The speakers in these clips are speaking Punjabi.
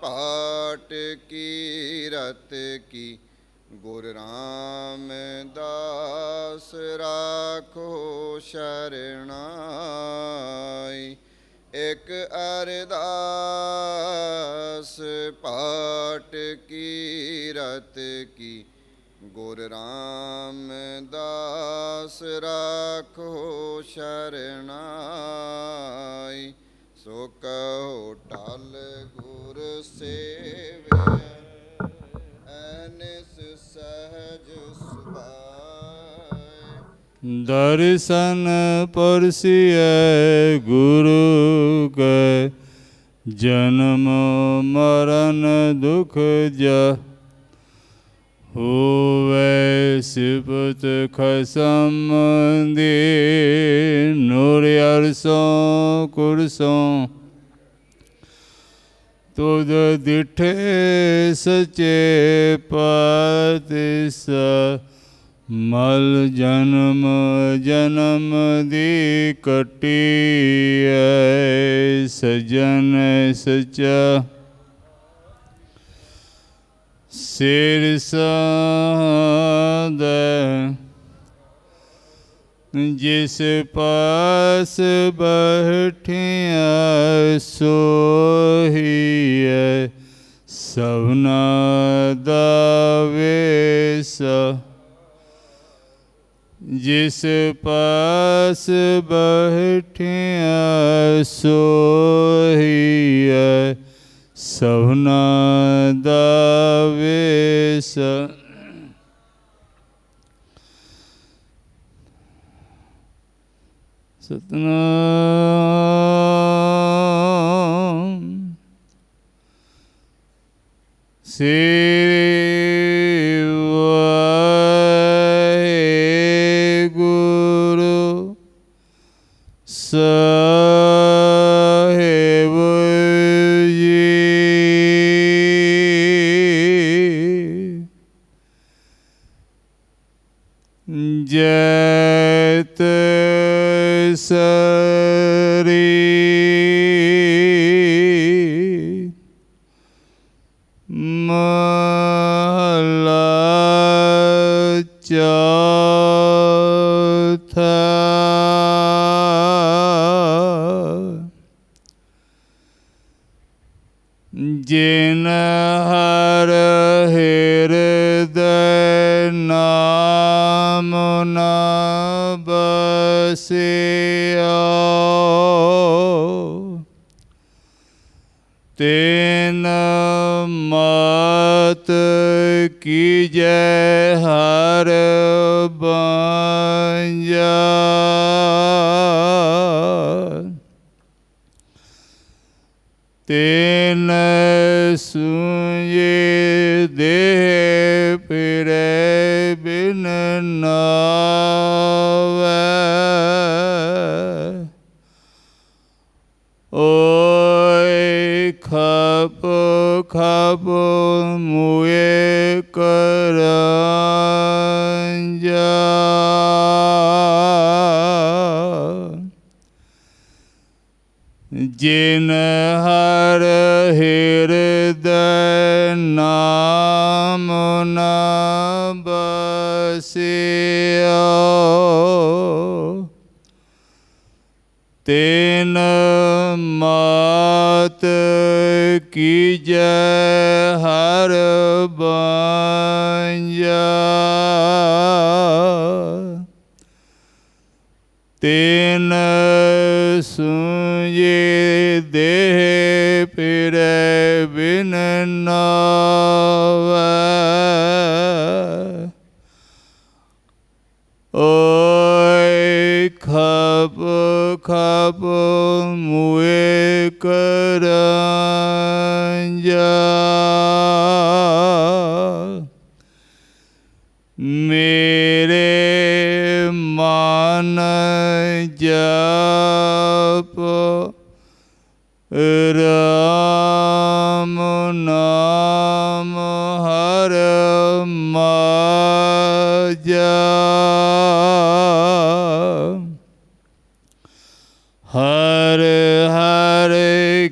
ਪਾਟ ਕੀ ਰਤ ਕੀ, ਗੁਰ ਰਾਮਦਾਸ ਰਾਖੋ ਸ਼ਰਣਾਈ। ਇਕ ਅਰਦਾਸ ਪਾਟ ਕੀ ਰਤ ਕੀ, ਗੁਰ ਰਾਮਦਾਸ ਰਾਖੋ ਸ਼ਰਣਾਈ। ਸੋ ਕਹੋ ਟਲ ਗੁਰ ਸੇਵਿਆ ਐਨਿਸ ਸਹਜ ਸੁਭਾਏ। ਦਰਸ਼ਨ ਪਰਸਿਐ ਗੁਰੂ ਕੈ, ਜਨਮ ਮਰਨ ਦੁਖ ਜਾ। ਹੋਵੇ ਸਿਫਤ ਖਸਮ ਦੇ ਤੁਧ ਦਿਠੇ ਸਚੇ ਪਤਿਸ ਮਲ ਜਨਮ ਜਨਮ ਦੀ ਕਟੀ ਐ ਸਜਨ ਸਚਾ। ਸਿਰ ਸਾਦ ਜਿਸ ਪਾਸ ਬਹਿਠਿਆ ਸੋਹੀਐ ਸਭਨਾ ਦਾ ਵੇਸ। ਜਿਸ ਪਾਸ ਬਹਿਠਿਆ ਸੋਹੀਐ ਸਭਨਾ ਦਾ ਵੇਸ। ਸਤਨਾਮ। ਗੁਰੂ ਸਾਹਿਬ ਸਰੀ ਮਹਲਾ ਚੌਥਾ। ਜਿਨ ਹਰ ਹਿਰਦੈ ਨਾਮ ਨ ਬਸਿਆ ਤੇਨ ਮਤ ਕੀਜੈ ਹਰ ਬਾਂਝਾ। ਤੇਨ ਸੁਝੇ ਦੇਹ ਫਿਰੇ ਬਿਨ ਨਾਵੈ। ਓਏ ਖਪ ਖਪ ਮੁਏ ਕਰਾਂਜਾ। ਜਿਨ ਹਰ ਹਿਰਦੈ ਨਾਮ ਨ ਬਸਿਆ ਤੇਨ ਮਾਤ ਕੀਜੈ ਹਰ ਬਾਂਝਾ। ਤੇਨ ਸੁਝੇ ਦੇਹ ਫਿਰੈ ਬਿਨ ਨਾਵੈ। ਓਏ ਖਪ ਖਪ ਮੁਏ ਕਰਾਂਜਾ। ਮੇਰੇ ਮਨ ਜਪ ਰਾਮ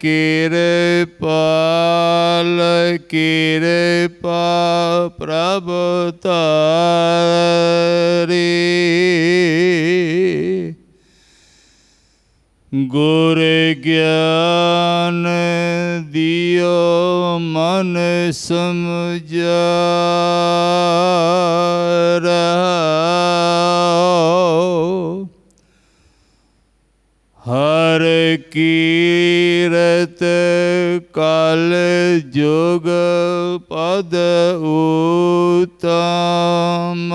ਕਿਰਪਾਲ ਕਿਰਪਾ ਪ੍ਰਭ ਤਾਰੀ। ਗੁਰ ਗਿਆਨ ਦਿਓ ਮਨ ਸਮਝਾਰੋ। ਹਰ ਕੀਰਤ ਕਲ ਜੁਗ ਪਦ ਉਤਮ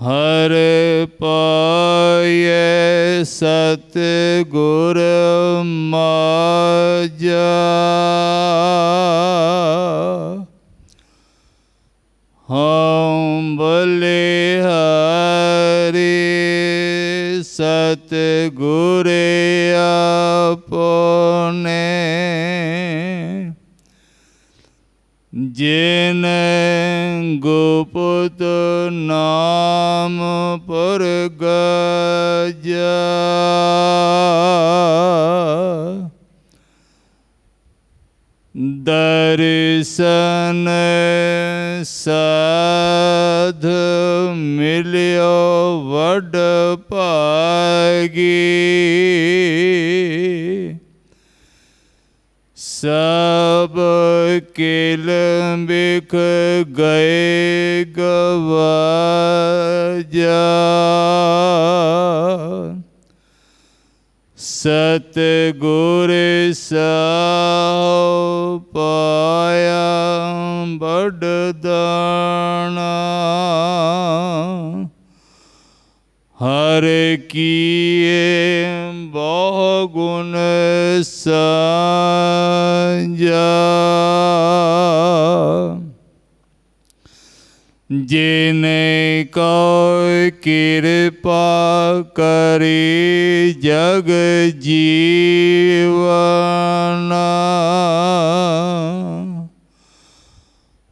ਹਰ ਪਾਏ ਸਤ ਗੁਰ ਮਾਜਾ। ਗੁਪਤ ਨਾਮ ਪਰਗਜਾ। ਦਰਸ਼ਨ ਸਾਧ ਮਿਲਿਓ ਵਡ ਭਾਗੀ। ਸਭ ਕਿਲ ਬਿਖ ਗਏ ਗਵਾਜਾ। ਸਤ ਗੁਰ ਸਾਉ ਪਾਇਆ ਬੜ ਦਾਣਾ। ਹਰ ਕੀਏ ਬਹੁ ਗੁਣ ਸਾਂਝਾ। ਜਿਨੇ ਕੋ ਕਿਰਪਾ ਕਰੀ ਜਗ ਜੀਵਨਾ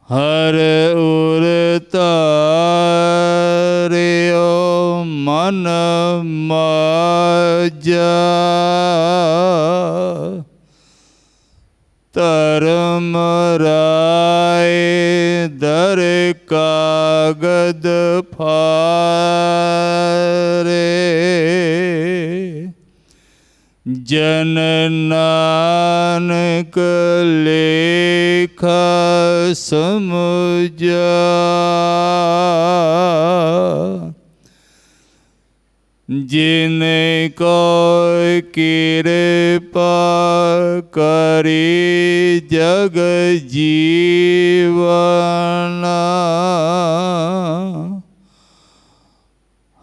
ਹਰ ਉਰ ਕਾਗਦ ਫਾਰੇ। ਜਨ ਨਾਨਕ ਲੇਖਾ ਸਮਝਾ ਜਿਨੇ ਕੋ ਕਿਰਪਾ ਕਰੀ ਜਗ ਜੀਵਨਾ।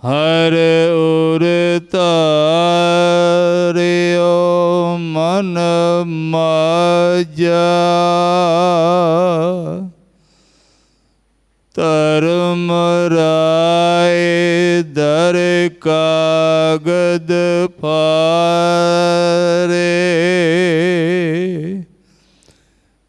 ਹਰ ਉਰ ਤਾਰਿਓ ਮਨ ਮਾਜਾ। ਧਰਮ ਰਾਏ ਦਰ ਕਾਗਦ ਫਾਰੇ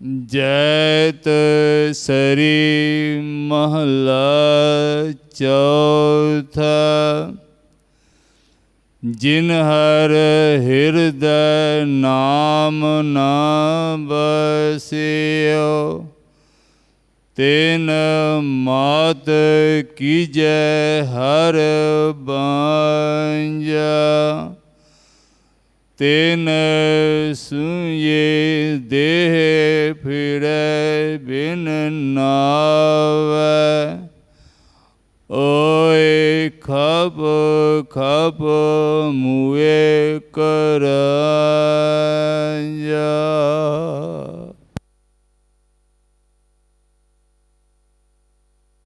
ਜੈਤ ਸਰੀ ਮਹਲਾ ਚੌਥਾ, ਜਿਨ ਹਰ ਹਿਰਦੈ ਨਾਮ ਨਾ ਬਸਿਓ ਤੈਨ ਮਾਤ ਕੀਜੈ ਹਰ ਬਾਂਝਾ। ਤਿਨ ਸੁਏ ਦੇਹ ਫਿਰੈ ਬਿਨ ਨਾਵੈ। ਓਏ ਖਪ ਖਪ ਮੂਏ ਕਰਾਇਆ